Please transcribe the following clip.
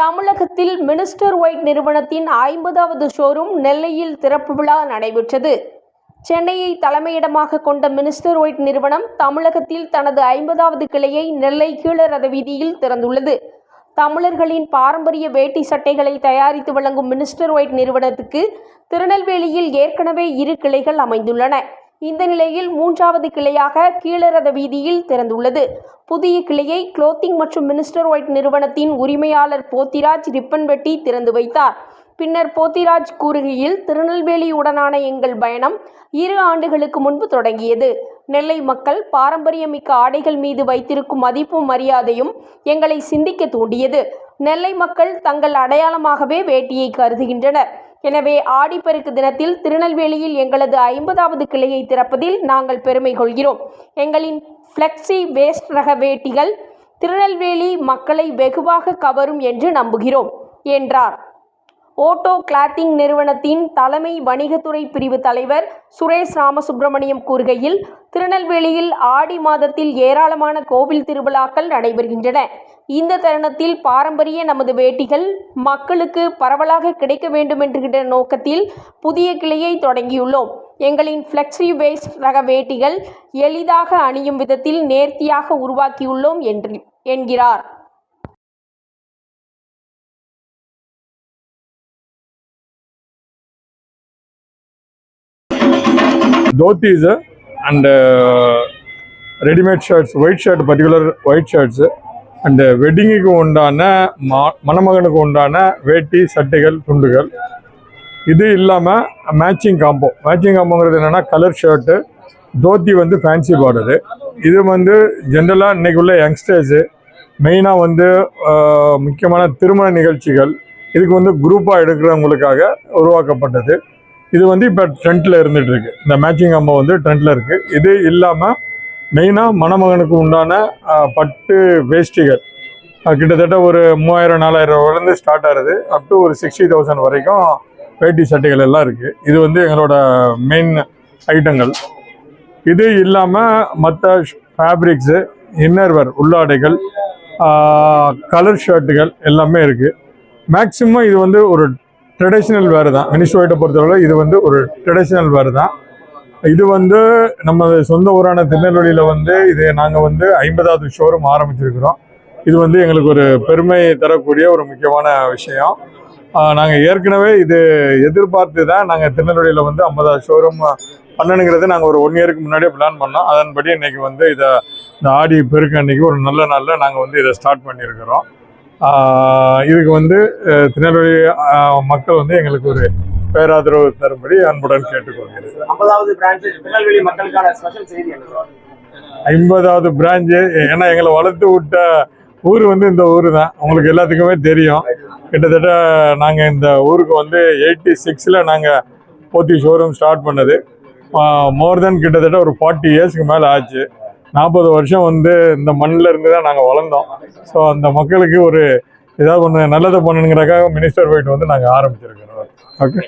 தமிழகத்தில் minister white நிறுவனத்தின் ஐம்பதாவது ஷோரூம் நெல்லையில் திறப்பு விழா நடைபெற்றது. சென்னையை தலைமையிடமாக கொண்ட மினிஸ்டர் ஒயிட் நிறுவனம் தமிழகத்தில் தனது ஐம்பதாவது கிளையை நெல்லை கீழரத வீதியில் திறந்துள்ளது. தமிழர்களின் பாரம்பரிய வேட்டி சட்டைகளை தயாரித்து வழங்கும் மினிஸ்டர் ஒயிட் நிறுவனத்துக்கு திருநெல்வேலியில் ஏற்கனவே இரு கிளைகள் அமைந்துள்ளன. இந்த நிலையில் மூன்றாவது கிளையாக கீழரத வீதியில் திறந்துள்ளது. புதிய கிளையை குளோத்திங் மற்றும் மினிஸ்டர் ஒயிட் நிறுவனத்தின் உரிமையாளர் போத்திராஜ் ரிப்பன்வெட்டி திறந்து வைத்தார். பின்னர் போத்திராஜ் கூறுகையில் திருநெல்வேலியுடனான எங்கள் பயணம் இரு ஆண்டுகளுக்கு முன்பு தொடங்கியது. நெல்லை மக்கள் பாரம்பரியமிக்க ஆடைகள் மீது வைத்திருக்கும் மதிப்பும் மரியாதையும் எங்களை சிந்திக்க தூண்டியது. நெல்லை மக்கள் தங்கள் அடையாளமாகவே வேட்டியை கருதுகின்றனர். எனவே ஆடிப்பெருக்கு தினத்தில் திருநெல்வேலியில் எங்களது ஐம்பதாவது கிளையை திறப்பதில் நாங்கள் பெருமை கொள்கிறோம். எங்களின் ஃப்ளெக்ஸி வேஸ்ட் ரக வேட்டிகள் திருநெல்வேலி மக்களை வெகுவாக கவரும் என்று நம்புகிறோம் என்றார். ஓட்டோ கிளாத்திங் நிறுவனத்தின் தலைமை வணிகத்துறை பிரிவு தலைவர் சுரேஷ் ராமசுப்பிரமணியம் கூறுகையில் திருநெல்வேலியில் ஆடி மாதத்தில் ஏராளமான கோவில் திருவிழாக்கள் நடைபெறுகின்றன. இந்த தருணத்தில் பாரம்பரிய நமது வேட்டிகள் மக்களுக்கு பரவலாக கிடைக்க வேண்டும் என்கின்ற நோக்கத்தில் புதிய கிளையை தொடங்கியுள்ளோம். எங்களின் ஃப்ளெக்ஸி வேஸ்ட் ரக வேட்டிகள் எளிதாக அணியும் விதத்தில் நேர்த்தியாக உருவாக்கியுள்ளோம் என்று என்கிறார். Dhotis and readymade shirts white shirt particular white shirts and வெட்டிங்குக்கு உண்டான மா மணமகனுக்கு உண்டான வேட்டி சட்டைகள் துண்டுகள். இது இல்லாமல் மேட்சிங் காம்போ மேட்சிங் காம்போங்கிறது என்னென்னா கலர் ஷர்ட்டு தோத்தி வந்து ஃபேன்சி பார்டரு இது வந்து ஜென்ரலாக இன்றைக்கி உள்ள யங்ஸ்டர்ஸு மெயினாக வந்து முக்கியமான திருமண நிகழ்ச்சிகள். இதுக்கு வந்து குரூப்பாக எடுக்கிறவங்களுக்காக உருவாக்கப்பட்டது. இது வந்து இப்போ ட்ரெண்டில் இருந்துகிட்டு இருக்கு இந்த மேட்சிங் அம்மா வந்து ட்ரெண்டில் இருக்கு. இது இல்லாமல் மெயினாக மணமகனுக்கு உண்டான பட்டு வேஷ்டிகள். கிட்டத்தட்ட ஒரு மூவாயிரம் நாலாயிரம் ரூபாயிலேருந்து ஸ்டார்ட் ஆகுது. அப் டு ஒரு சிக்ஸ்டி தௌசண்ட் வரைக்கும் வேட்டி சட்டைகள் எல்லாம் இருக்குது இது வந்து எங்களோட மெயின் ஐட்டங்கள் இது இல்லாமல் மற்ற ஃபேப்ரிக்ஸு இன்னர்வேர் உள்ளாடைகள் கலர் ஷர்ட்டுகள் எல்லாமே இருக்குது மேக்சிமம் இது வந்து ஒரு ட்ரெடிஷ்னல் வேறு தான். மினிஸ்ட்ரோயிட்டை பொறுத்தவரை இது வந்து ஒரு ட்ரெடிஷ்னல் வேறு தான். இது வந்து நம்ம சொந்த ஊரான திருநெல்வேலியில் வந்து இது நாங்கள் வந்து ஐம்பதாவது ஷோரூம் ஆரம்பிச்சிருக்கிறோம். இது வந்து எங்களுக்கு ஒரு பெருமை தரக்கூடிய ஒரு முக்கியமான விஷயம். நாங்கள் ஏற்கனவே இது எதிர்பார்த்து தான் நாங்கள் திருநெல்வேலியில் வந்து ஐம்பதாவது ஷோரூம் பண்ணணுங்கிறது நாங்கள் ஒரு ஒன் இயருக்கு முன்னாடியே பிளான் பண்ணோம். அதன்படி இன்றைக்கி வந்து இதை இந்த ஆடி பெருக்கு அன்றைக்கி ஒரு நல்ல நாளில் நாங்கள் வந்து இதை ஸ்டார்ட் பண்ணியிருக்கிறோம் இதுக்கு வந்து திருநெல்வேலி மக்கள் வந்து எங்களுக்கு ஒரு பேராதரவு தரும்படி அன்புடன் கேட்டுக்கொள்கிறேன். ஐம்பதாவது பிரான்ச்சு ஏன்னா எங்களை வளர்த்து விட்ட ஊர் வந்து இந்த ஊர் தான் உங்களுக்கு எல்லாத்துக்குமே தெரியும். கிட்டத்தட்ட நாங்கள் இந்த ஊருக்கு வந்து எயிட்டி சிக்ஸில் நாங்கள் போத்தி ஷோரூம் ஸ்டார்ட் பண்ணது. மோர் தென் கிட்டத்தட்ட ஒரு ஃபார்ட்டி இயர்ஸ்க்கு மேலே ஆச்சு. நாற்பது வருஷம் வந்து இந்த மண்ணில் இருந்து தான் நாங்கள் வளர்ந்தோம். ஸோ அந்த மக்களுக்கு ஒரு ஏதாவது ஒன்று நல்லதை பண்ணணுங்கிறக்காக மினிஸ்டர் போயிட்டு வந்து நாங்கள் ஆரம்பிச்சிருக்கிறோம். ஓகே